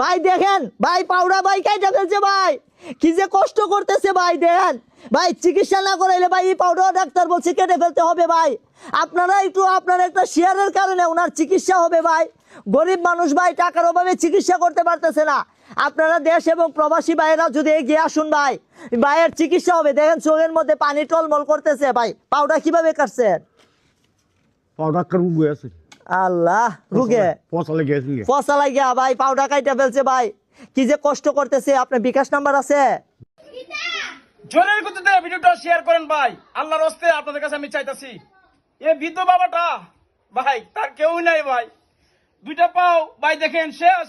ভাই, দেখেন, ভাই পাউডা ভাই কাইটা ফেলছে ভাই? কি যে কষ্ট করতেছে ভাই, দেখেন। ভাই, চিকিৎসা না করাইলে ভাই, এই পাউডার ডাক্তার বলছে কেটে ফেলতে হবে ভাই। আপনারা একটু, আপনার একটা শেয়ারের কারণে ওনার চিকিৎসা হবে ভাই। গরিব মানুষ ভাই, টাকার অভাবে চিকিৎসা করতে পারতেছে না। আপনারা দেশ এবং প্রবাসী ভাইয়েরা যদি এগিয়ে আসুন ভাই, ভাইয়ের চিকিৎসা হবে। দেখেন, চোখের মধ্যে পানি টলমল করতেছে ভাই। পাউডার কীভাবে কাটছেন? পাউডার কারণ গয়ে আছে। আল্লাহ রুগে। পচা লেগে লাগিয়া ভাই পাউডার কাইটা ফেলছে ভাই। কি যে কষ্ট করতেছে আপনার বিকাশ নাম্বার আছে? জোরের গতিতে ভিডিওটা শেয়ার করেন ভাই। আল্লাহর হস্তে আপনাদের কাছে আমি চাইতাছি। এ বৃদ্ধ বাবাটা ভাই তার কেউ নাই ভাই। দুইটা পাও ভাই দেখেন শেষ।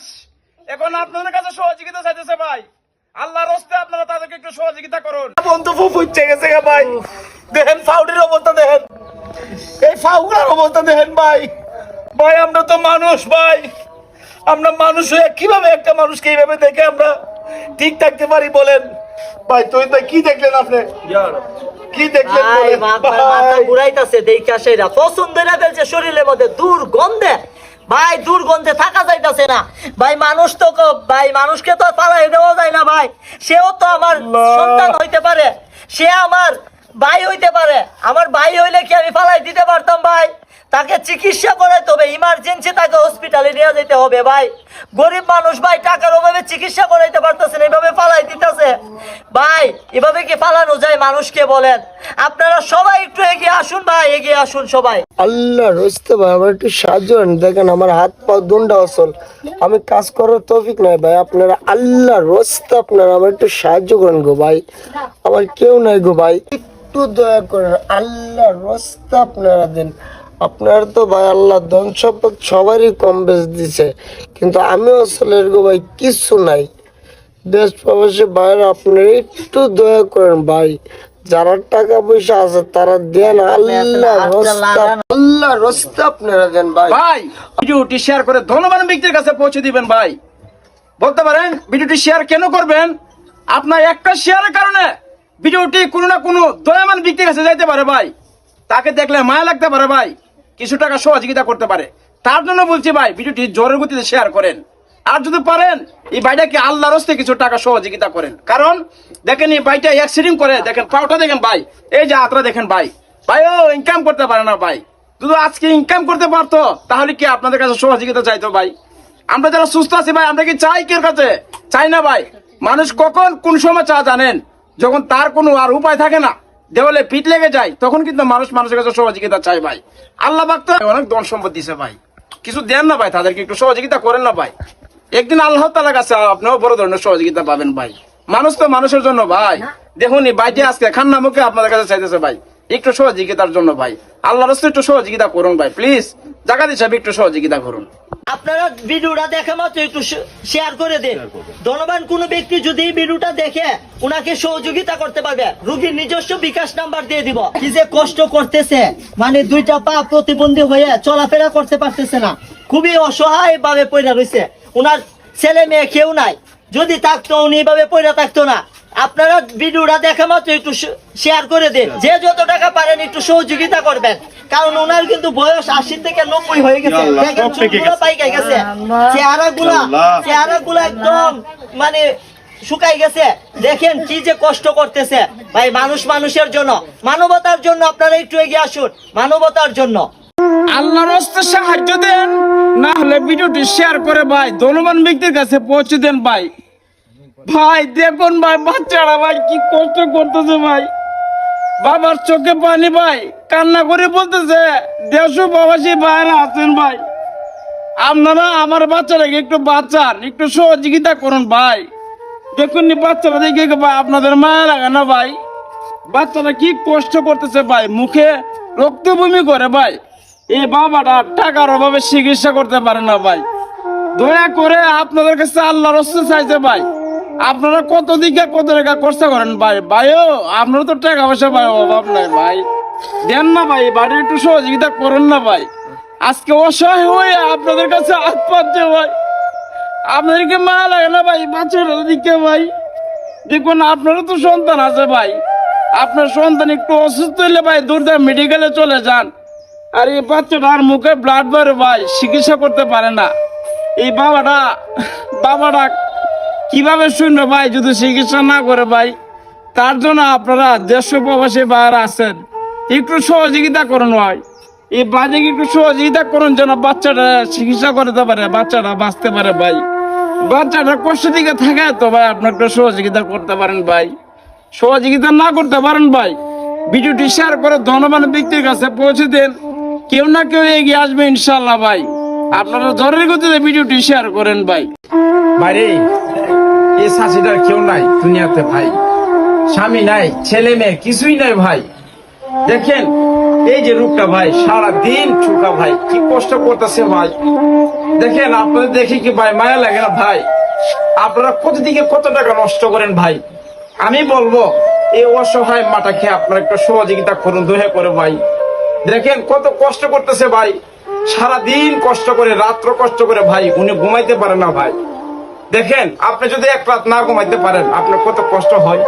এখন আপনাদের কাছে সহযোগিতা চাইতেছে ভাই। আল্লাহর হস্তে আপনারা তাদেরকে একটু সহযোগিতা করুন। বন্ধু ফুফুচ্ছে গেছে ভাই। দেখেন ফাউডের অবস্থা দেখেন। এই ফাউগুলার অবস্থা দেখেন ভাই। ভাই আমরা তো মানুষ ভাই। আমরা মানুষ হয়ে কীভাবে একটা মানুষকে এইভাবে দেখে আমরা ঠিক থাকতে পারি বলেন? ভাই তুই ভাই কি দেখলেন আপনি? কি দেখলেন ভাই বলেন? মাথা মাথা ভাই, ঘুরাইতাছে দেখা সেরা। পছন্দ না ফেলছে শরীরের মধ্যে দুর্গন্ধে। ভাই দুর্গন্ধে থাকা যাইতাছে না। ভাই মানুষ তো ক- ভাই মানুষকে তো পালাই দেওয়া যায় না ভাই। সেও তো আমার সন্তান হইতে পারে। সে আমার ভাই হইতে পারে। আমার ভাই হইলে কি আমি ফালাই দিতে পারতাম ভাই? তাকে চিকিৎসা করে হবে ইমার্জেন্সি তাকে হসপিটালে নিয়ে যেতে হবে ভাই। গরিব মানুষ ভাই, টাকার অভাবে চিকিৎসা করাইতে পারতেছে না, এভাবে ফালাই দিতেছে। ভাই, এভাবে কি ফালানো যায় মানুষকে বলেন? আপনারা সবাই একটু এগিয়ে আসুন ভাই, এগিয়ে আসুন সবাই। আল্লাহ রস্তে ভাই, আমার একটু সাহায্য দেখেন, আমার হাত পা দুন্ডা অসল আমি কাজ করার তৌফিক নাই ভাই, আপনারা আল্লাহ রস্তে আপনারা আমার একটু সাহায্য করেন গো ভাই। আমার কেউ নাই গো ভাই। একটু দয়া করেন আল্লাহ রস্তে আপনারা দেন। আপনারা তো ভাই আল্লাহ ধন সম্পদ সবারই কম বেশ দিছে। কিন্তু আমি আসলে গো ভাই কিচ্ছু নাই। দেশ প্রবাসী ভাইরা আপনারা একটু দয়া করেন ভাই। যারা টাকা পয়সা আছে, তারা দেন। আল্লাহ আল্লাহ রস্তা আপনারা দেন ভাই। ভাই, ভিডিওটি শেয়ার করে ধনবান ব্যক্তির কাছে পৌঁছে দিবেন ভাই। বলতে পারেন, ভিডিওটি শেয়ার কেন করবেন? আপনার একটা শেয়ারের কারণে ভিডিওটি কোনো না কোনো দয়ামান ব্যক্তির কাছে যাইতে পারে ভাই। তাকে দেখলে মায়া লাগতে পারে ভাই। কিছু টাকা সহযোগিতা করতে পারে। তার জন্য বলছি ভাই, ভিডিওটি জোরের গতিতে শেয়ার করেন। আর যদি পারেন, এই ভাইটাকে আল্লাহর হস্তে কিছু টাকা সহযোগিতা করেন। কারণ, দেখেন এই ভাইটা অ্যাক্সিডেন্ট করে, দেখেন পাওটা দেখেন ভাই, এই যে হাতটা দেখেন ভাই। ভাই, ও ইনকাম করতে পারে না ভাই। শুধু আজকে ইনকাম করতে পারতো, তাহলে কি আপনাদের কাছে সহযোগিতা চাইতো ভাই? আমরা যারা সুস্থ আছি ভাই, আমরা কি চাই কের কাছে? চাই না ভাই। মানুষ কখন কোন সময় চা জানেন? যখন তার কোনো আর উপায় থাকে না। দেওয়ালে পিট লেগে যায়, তখন কিন্তু মানুষ মানুষের কাছে সহযোগিতা চাই ভাই। আল্লাহ তো অনেক ধন সম্পদ দিছে ভাই। কিছু দেন না ভাই, তাদেরকে একটু সহযোগিতা করেন না ভাই। একদিন আল্লাহ তালা কাছে আপনিও বড় ধরনের সহযোগিতা পাবেন ভাই। মানুষ তো মানুষের জন্য ভাই। দেখুন বাইটি আজকে খান্না মুখে আপনাদের কাছে চাইতেছে ভাই। একটু সহযোগিতার জন্য ভাই। আল্লাহর হস্তে একটু সহযোগিতা করুন ভাই প্লিজ জায়গা হিসাবে একটু সহযোগিতা করুন। আপনারা ভিডিওটা দেখা মাত্র একটু শেয়ার করে দিন। ধনবান কোন ব্যক্তি যদি এই ভিডিওটা দেখে উনাকে সহযোগিতা করতে পারবে রুগীর নিজস্ব বিকাশ নাম্বার দিয়ে দিব। কি যে কষ্ট করতেছে মানে দুইটা পা প্রতিবন্ধী হয়ে চলাফেরা করতে পারতেছে না। খুবই অসহায় ভাবে পড়ে রয়েছে। উনার ছেলে মেয়ে কেউ নাই। যদি থাকতো উনি এইভাবে পড়ে থাকতো না। আপনারা ভিডিওটা দেখা মাত্র একটু শেয়ার করে দিন। যে যত টাকা পারেন একটু সহযোগিতা করবেন। কারণ ওনার কিন্তু বয়স আশি থেকে নব্বই হয়ে গেছে। চেহারা গুলা চেহারা গুলা একদম মানে শুকাই গেছে। দেখেন কি যে কষ্ট করতেছে। ভাই মানুষ মানুষের জন্য। মানবতার জন্য আপনারা একটু এগিয়ে আসুন। মানবতার জন্য। আল্লাহর হস্তে সাহায্য দেন। না হলে ভিডিওটি শেয়ার করে ভাই। ধনবান ব্যক্তির কাছে পৌঁছে দেন ভাই। ভাই, দেখুন ভাই, বাচ্চারা ভাই, কি কষ্ট করতেছে ভাই। বাবার চোখে পানি ভাই, কান্না করে বলতেছে দেড়শো প্রবাসী ভাইরা আছেন ভাই। আপনারা আমার বাচ্চাটাকে একটু বাঁচান, একটু সহযোগিতা করুন ভাই। দেখুন বাচ্চারা দেখে ভাই, আপনাদের মায়া লাগে না ভাই? বাচ্চারা কি কষ্ট করতেছে ভাই, মুখে রক্ত বমি করে ভাই। এই বাবাটা টাকার অভাবে চিকিৎসা করতে পারে না ভাই। দয়া করে আপনাদের কাছে আল্লাহ রস্তে চাইছে ভাই আপনারা কত দিকে কত টাকা খরচা করেন ভাই? ভাইও আপনারা তো টাকা পয়সা ভাই, অভাব নাই ভাই। দেন না ভাই, বাড়ির একটু সহযোগিতা করেন না ভাই। আজকে অসহায় হয়ে আপনাদের কাছে হাত পাচ্ছে ভাই। আপনাদেরকে মায়া লাগে না ভাই বাচ্চাটার দিকে ভাই। দেখুন, আপনারও তো সন্তান আছে ভাই। আপনার সন্তান একটু অসুস্থ হলে ভাই দূর মেডিকেলে চলে যান। আর এই বাচ্চাটার মুখে ব্লাড বেরো ভাই, চিকিৎসা করতে পারে না। এই বাবাটা বাবাটা কীভাবে শুনবে ভাই যদি চিকিৎসা না করে ভাই? তার জন্য আপনারা দেশ প্রবাসী বাইর আছেন, একটু সহযোগিতা করুন ভাই। এই বাজে একটু সহযোগিতা করুন যেন বাচ্চাটা চিকিৎসা করতে পারে, বাচ্চাটা বাঁচতে পারে ভাই। বাচ্চাটা কষ্ট দিকে থাকে তো ভাই, আপনার একটু সহযোগিতা করতে পারেন ভাই। সহযোগিতা না করতে পারেন ভাই, ভিডিওটি শেয়ার করে ধনবান ব্যক্তির কাছে পৌঁছে দেন। কেউ না কেউ এগিয়ে আসবে ইনশাল্লাহ ভাই। আপনারা জরুরি গতিতে ভিডিওটি শেয়ার করেন ভাই। বাইরে। এই শাশিটার কেউ নাই দুনিয়াতে ভাই। স্বামী নাই, ছেলে মেয়ে, কিছুই নাই ভাই। দেখেন, এই যে রূপটা ভাই সারা দিন চুকা ভাই, কি কষ্ট করতেছে ভাই। দেখেন, আপনাদের দেখি কি ভাই মায়া লাগে না ভাই? আপনারা প্রতিদিকে কত টাকা নষ্ট করেন ভাই? আমি বলব, এই অসহায় মাটাকে আপনারা একটু সহযোগিতা করুন দোহে করে ভাই। দেখেন, কত কষ্ট করতেছে ভাই। সারা দিন কষ্ট করে, রাত্র কষ্ট করে ভাই, উনি ঘুমাইতে পারে না ভাই। দেখেন, আপনি যদি এক রাত না ঘুমাইতে পারেন, আপনার কত কষ্ট হয়।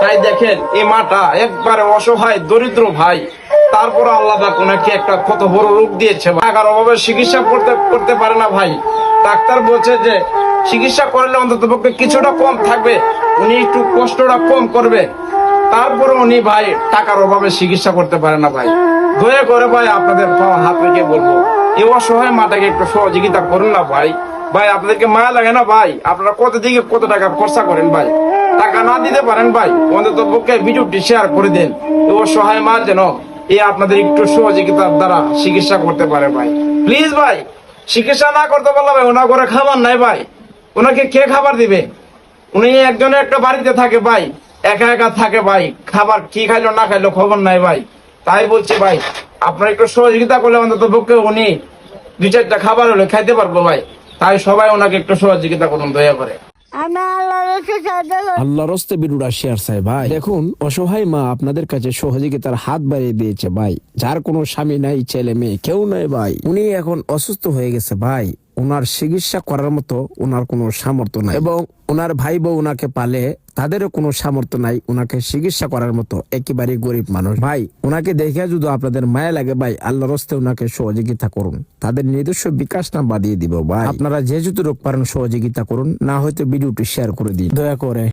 তাই দেখেন, এই মাটা একবারে অসহায়, দরিদ্র ভাই। তারপর আল্লাহ পাক ওনাকে একটা কত বড় রোগ দিয়েছে টাকার অভাবে চিকিৎসা করতে করতে পারে না ভাই। ডাক্তার বলছে যে, চিকিৎসা করলে অন্তত পক্ষে কিছুটা কম থাকবে। উনি একটু কষ্টটা কম করবে। তারপরে উনি ভাই টাকার অভাবে চিকিৎসা করতে পারে না ভাই। দয়া করে ভাই আপনাদের হাত রেখে বলব। এই অসহায় মাটাকে একটু সহযোগিতা করুন না ভাই। ভাই, আপনাদেরকে মায়া লাগে না ভাই? আপনারা কত দিকে কত টাকা খরচা করেন ভাই? টাকা না দিতে পারেন ভাই। অন্তত পক্ষে ভিডিওটি শেয়ার করে দেন। এই সহায় মা যেন এ আপনাদের একটু সহযোগিতার দ্বারা চিকিৎসা করতে পারে ভাই। প্লিজ ভাই, চিকিৎসা না করতে পারলে ভাই, ওনার ঘরে খাবার নাই ভাই। ওনাকে কে খাবার দিবে? উনি একজনের একটা বাড়িতে থাকে ভাই, একা একা থাকে ভাই। খাবার কি খাইলো, না খাইলো খবর নাই ভাই। তাই বলছি ভাই, আপনার একটু সহযোগিতা করলে অন্তত পক্ষে উনি দুই চারটা খাবার হলে খাইতে পারব ভাই। তাই সবাই ওনাকে একটু সহযোগিতা করুন দয়া করে। রস্তে শেয়ার সাহেব ভাই। দেখুন অসহায় মা আপনাদের কাছে সহযোগিতার হাত বাড়িয়ে দিয়েছে ভাই। যার কোনো স্বামী নাই ছেলে মেয়ে কেউ নাই ভাই। উনি এখন অসুস্থ হয়ে গেছে ভাই। ওনার চিকিৎসা করার মতো ওনার কোনো সামর্থ্য নাই। এবং ওনার ভাই বউ ওনাকে পালে তাদেরও কোনো সামর্থ্য নাই ওনাকে চিকিৎসা করার মতো। একেবারে গরিব মানুষ। ভাই ওনাকে দেখে যদি আপনাদের মায়া লাগে ভাই আল্লাহ রস্তে ওনাকে সহযোগিতা করুন। তাদের নিজস্ব বিকাশ নাম্বার দিয়ে দিব ভাই। আপনারা যে যত রোগ পারেন সহযোগিতা করুন না হয়তো ভিডিওটি শেয়ার করে দিন। দয়া করে।